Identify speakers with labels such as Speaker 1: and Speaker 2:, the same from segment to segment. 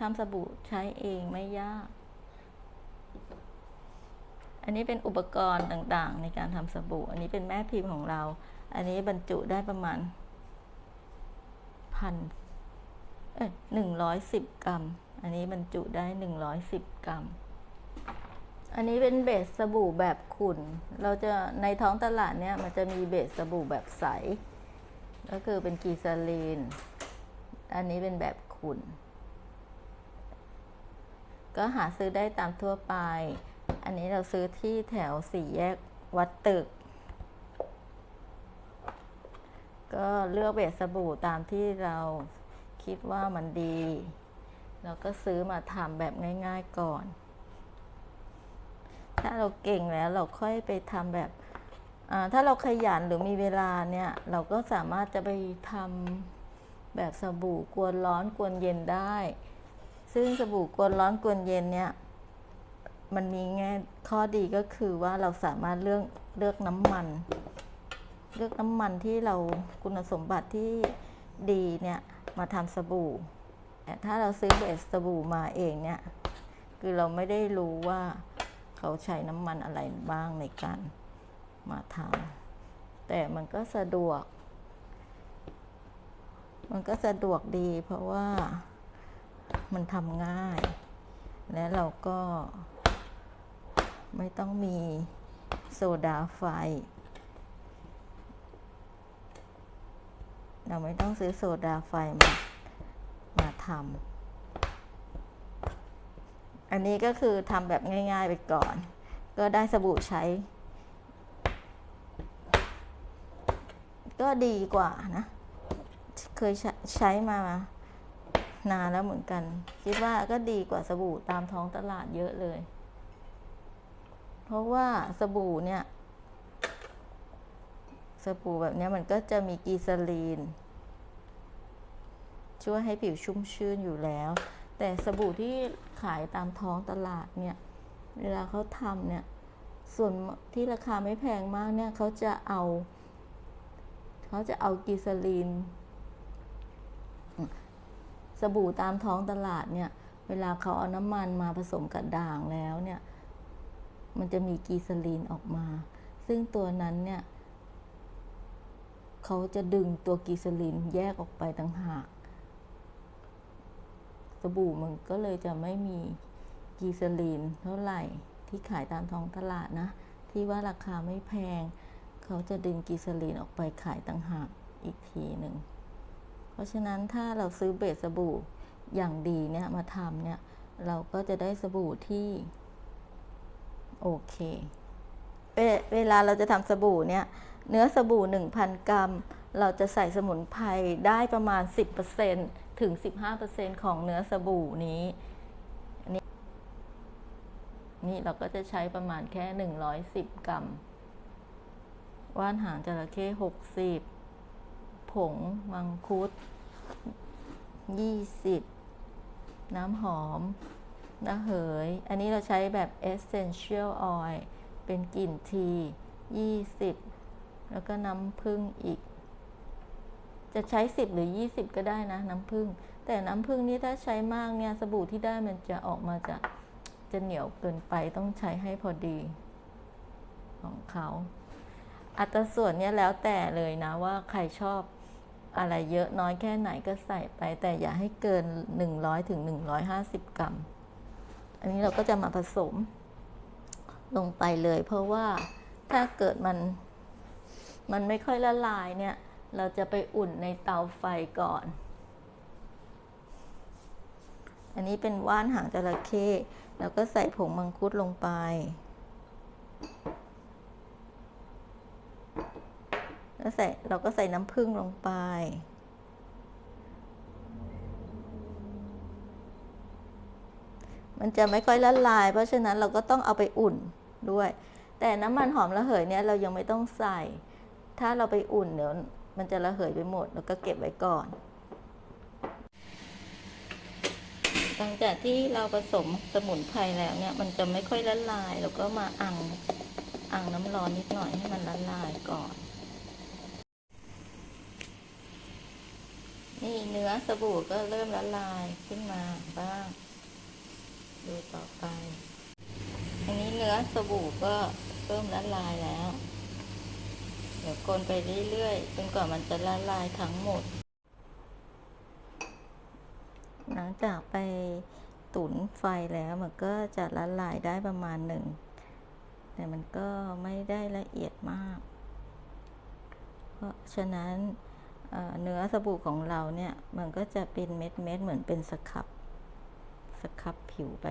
Speaker 1: ทำสบู่ใช้เองไม่ยาก อันนี้เป็นอุปกรณ์ต่างๆ ในการทำสบู่ อันนี้เป็นแม่พิมพ์ของเรา อันนี้บรรจุได้ประมาณพันเอ้ยหนึ่งร้อยสิบกรัม อันนี้บรรจุได้หนึ่งร้อยสิบกรัม อันนี้เป็นเบสสบู่แบบขุ่น เราจะในท้องตลาดเนี่ยมันจะมีเบสสบู่แบบใส ก็คือเป็นกีซาลีน อันนี้เป็นแบบขุ่น ก็หาซื้อได้ตามทั่วไป อันนี้เราซื้อที่แถวสี่แยกวัดตึก ก็เลือกเบสสบู่ตามที่เราคิดว่ามันดี เราก็ซื้อมาทำแบบง่าย ๆก่อน ถ้าเราเก่งแล้วเราค่อยไปทำแบบถ้าเราขยันหรือมีเวลาเนี่ย เราก็สามารถจะไปทำแบบสบู่กวนร้อนกวนเย็นได้ ซึ่งสบู่กวนร้อนกวนเย็นเนี่ยมันมีแง่ข้อดีก็คือว่าเราสามารถเลือกเลือกน้ำมัน เลือกน้ำมันที่เราคุณสมบัติที่ดีเนี่ยมาทำสบู่แต่ถ้าเราซื้อเบสสบู่มาเองเนี่ยคือเราไม่ได้รู้ว่าเขาใช้น้ำมันอะไรบ้างในการมาทำแต่มันก็สะดวก มันก็สะดวกดีเพราะว่า มันทำง่าย และเราก็ไม่ต้องมีโซดาไฟ เราไม่ต้องซื้อโซดาไฟมามาทำอันนี้ก็คือทำแบบง่าย ๆ ไปก่อน ก็ได้สบู่ใช้ ก็ดีกว่านะ เคยใช้ใชมา นานแล้วเหมือนกัน คิดว่าก็ดีกว่าสบู่ตามท้องตลาดเยอะเลย เพราะว่าสบู่เนี่ย สบู่แบบนี้มันก็จะมีกีซาลีน ช่วยให้ผิวชุ่มชื่นอยู่แล้ว แต่สบู่ที่ขายตามท้องตลาดเนี่ย เวลาเขาทำเนี่ย ส่วนที่ราคาไม่แพงมากเนี่ยเขาจะเอา เขาจะเอากีซาลีน สบู่ตามท้องตลาดเนี่ยเวลาเขาเอาน้ำมันมาผสมกับด่างแล้วเนี่ยมันจะมีกีซาลีนออกมา ซึ่งตัวนั้นเนี่ยเขาจะดึงตัวกีซาลีนแยกออกไปต่างหาก สบู่มันก็เลยจะไม่มีกีซาลีนเท่าไหร่ที่ขายตามท้องตลาดนะ ที่ว่าราคาไม่แพง เขาจะดึงกีซาลีนออกไปขายต่างหากอีกทีหนึ่ง เพราะฉะนั้นถ้าเราซื้อเบสสบู่อย่างดีเนี่ยมาทำเนี่ยเราก็จะได้สบู่ที่โอเคเวเวลาเราจะทำสบู่เนี่ยเนื้อสบู่ 1,000 กรัม เราจะใส่สมุนไพรได้ประมาณ 10%ถึง 15%ของเนื้อสบู่นี้นนี้นี่เราก็จะใช้ประมาณแค่ 110 กรัม ว่านหางจระเข้60 ผง มังคุด20น้ำหอมระเหย อันนี้เราใช้แบบ essential oil เป็นกลิ่นที20แล้วก็น้ำผึ้งอีก จะใช้10หรือ20ก็ได้นะ น้ำผึ้งแต่น้ำผึ้งนี่ถ้าใช้มากเนี่ยสบู่ที่ได้มันจะออกมาจะจะเหนียวเกินไปต้องใช้ให้พอดีของเขาอัตราส่วนเนี่ยแล้วแต่เลยนะว่าใครชอบ อะไรเยอะน้อยแค่ไหนก็ใส่ไป แต่อย่าให้เกิน 100ถึง150 กรัม อันนี้เราก็จะมาผสมลงไปเลย เพราะว่าถ้าเกิดมัน มันไม่ค่อยละลายเนี่ย เราจะไปอุ่นในเตาไฟก่อน อันนี้เป็นว่านหางจระเข้แล้วก็ใส่ผงมังคุดลงไป แล้วใส่เราก็ใส่น้ำผึ้งลงไป มันจะไม่ค่อยละลาย เพราะฉะนั้นเราก็ต้องเอาไปอุ่นด้วย แต่น้ำมันหอมระเหยเนี่ยเรายังไม่ต้องใส่ ถ้าเราไปอุ่นเดี๋ยวมันจะระเหยไปหมด แล้วก็เก็บไว้ก่อน หลังจากที่เราผสมสมุนไพรแล้วเนี่ย มันจะไม่ค่อยละลาย เราก็มาอัง อังน้ำร้อนนิดหน่อยให้มันละลายก่อน นี่เนื้อสบู่ก็เริ่มละลายขึ้นมาบ้าง ดูต่อไป อันนี้เนื้อสบู่ก็เริ่มละลายแล้ว เดี๋ยวคนไปเรื่อยๆจนกว่ามันจะละลายทั้งหมด หลังจากไปตุ๋นไฟแล้วมันก็จะละลายได้ประมาณหนึ่ง แต่มันก็ไม่ได้ละเอียดมาก เพราะฉะนั้น เนื้อสบู่ของเราเนี่ย มันก็จะเป็นเม็ดเม็ดๆเหมือนเป็นสครับสครับผิวไป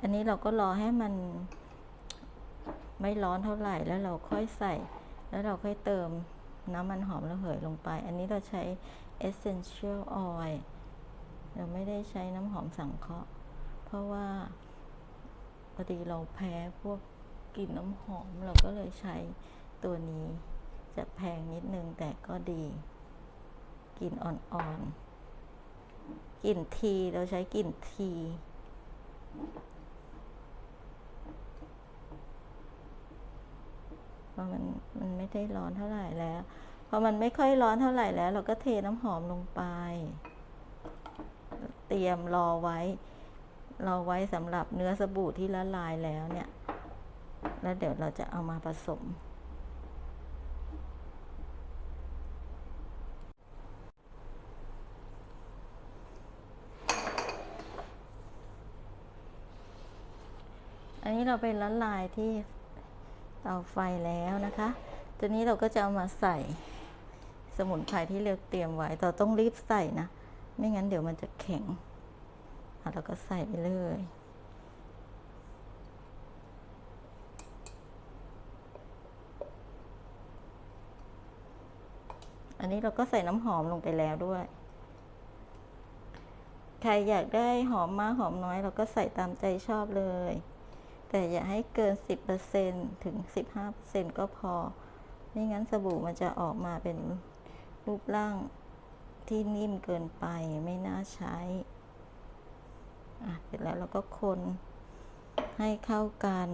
Speaker 1: อันนี้เราก็รอให้มันไม่ร้อนเท่าไหร่แล้วเราค่อยใส่ แล้วเราค่อยเติมน้ำมันหอมระเหยลงไป อันนี้เราใช้ essential oil เราไม่ได้ใช้น้ำหอมสังเคราะห์ เพราะว่าพอดีเราแพ้พวกกลิ่นน้ำหอมเราก็เลยใช้ตัวนี้ จะแพงนิดนึงแต่ก็ดี กลิ่นอ่อนๆ กลิ่นทีเราใช้กลิ่นที เพราะมันมันไม่ได้ร้อนเท่าไหร่แล้ว พอมันไม่ค่อยร้อนเท่าไหร่แล้ว เราก็เทน้ำหอมลงไป เตรียมรอไว้ รอไว้สำหรับเนื้อสบู่ที่ละลายแล้วเนี่ย แล้วเดี๋ยวเราจะเอามาผสม อันนี้เราไปละลายที่เตาไฟแล้วนะคะทีนี้เราก็จะเอามาใส่สมุนไพรที่เราเตรียมไว้เราต้องรีบใส่นะ ไม่งั้นเดี๋ยวมันจะแข็งเราก็ใส่ไปเลยอันนี้เราก็ใส่น้ำหอมลงไปแล้วด้วย ใครอยากได้หอมมากหอมน้อย เราก็ใส่ตามใจชอบเลย แต่อย่าให้เกิน 10%ถึง 15%ก็พอ ไม่งั้นสบู่มันจะออกมาเป็นรูปร่างที่นิ่มเกินไปไม่น่าใช้อะเสร็จแล้วเราก็คนให้เข้ากัน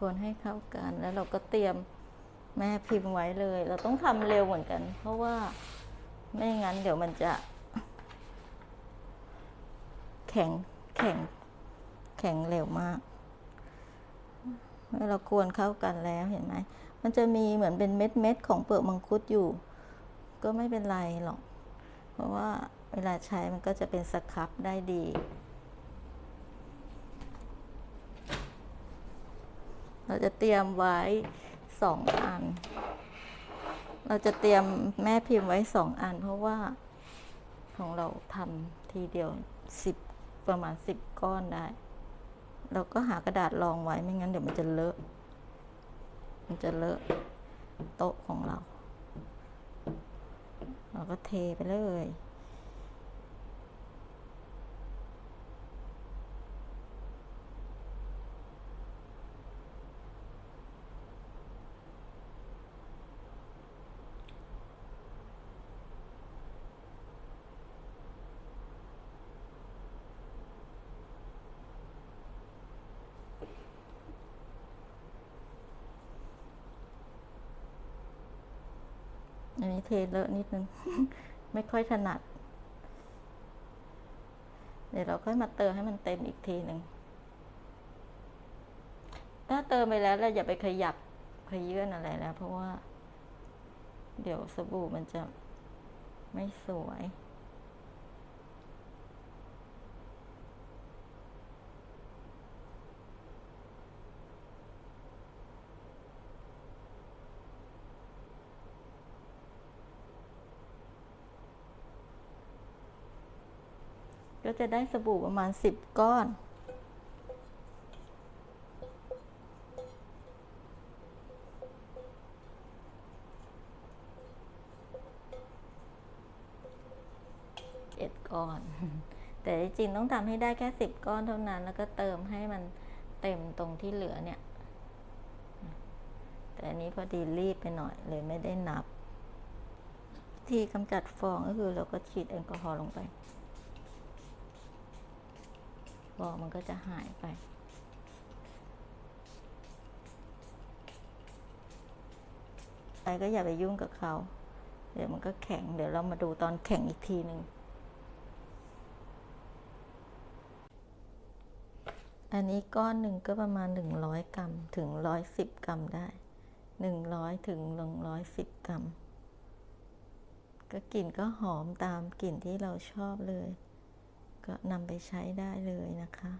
Speaker 1: คนให้เข้ากันแล้วเราก็เตรียม แม่พิมพ์ไว้เลย เราต้องทำเร็วเหมือนกัน เพราะว่าไม่งั้นเดี๋ยวมันจะ แข็งแข็ง แข็งเร็วมากเมื่อเรากวนเข้ากันแล้วเห็นไหมมันจะมีเหมือนเป็นเม็ดเม็ดของเปลือกมังคุดอยู่ ก็ไม่เป็นไรหรอก เพราะว่าเวลาใช้มันก็จะเป็นสครับได้ดีเราจะเตรียมไว้ สองอัน เราจะเตรียมแม่พิมพ์ไว้สองอัน เพราะว่าของเราทำทีเดียวสิบประมาณสิบก้อนได้ เราก็หากระดาษรองไว้ไม่งั้นเดี๋ยวมันจะเลอะ มันจะเลอะโต๊ะของเรา เราก็เทไปเลย อันนี้เทเลอะนิดนึง ไม่ค่อยถนัด เดี๋ยวเราค่อยมาเติมให้มันเต็มอีกทีหนึ่ง ถ้าเติมไปแล้วเราอย่าไปขยับขยื่นอะไรแล้ว เพราะว่า เดี๋ยวสบู่มันจะไม่สวย ก็จะได้สบู่ประมาณสิบก้อนเอ็ดก้อน แต่จริงต้องทำให้ได้แค่สิบก้อนเท่านั้น แล้วก็เติมให้มันเต็มตรงที่เหลือเนี่ย แต่อันนี้พอดีรีบไปหน่อยเลยไม่ได้นับ ที่กำจัดฟองก็คือเราก็ฉีดแอลกอฮอล์ลงไป ฟองมันก็จะหายไป ไปก็อย่าไปยุ่งกับเขา เดี๋ยวมันก็แข็ง เดี๋ยวเรามาดูตอนแข็งอีกทีหนึ่ง อันนี้ก้อนหนึ่งก็ประมาณ 100 กรัมถึง 110 กรัมได้ 100 ถึง 110 กรัม ก็กลิ่นก็หอมตามกลิ่นที่เราชอบเลย ก็นำไปใช้ได้เลยนะคะ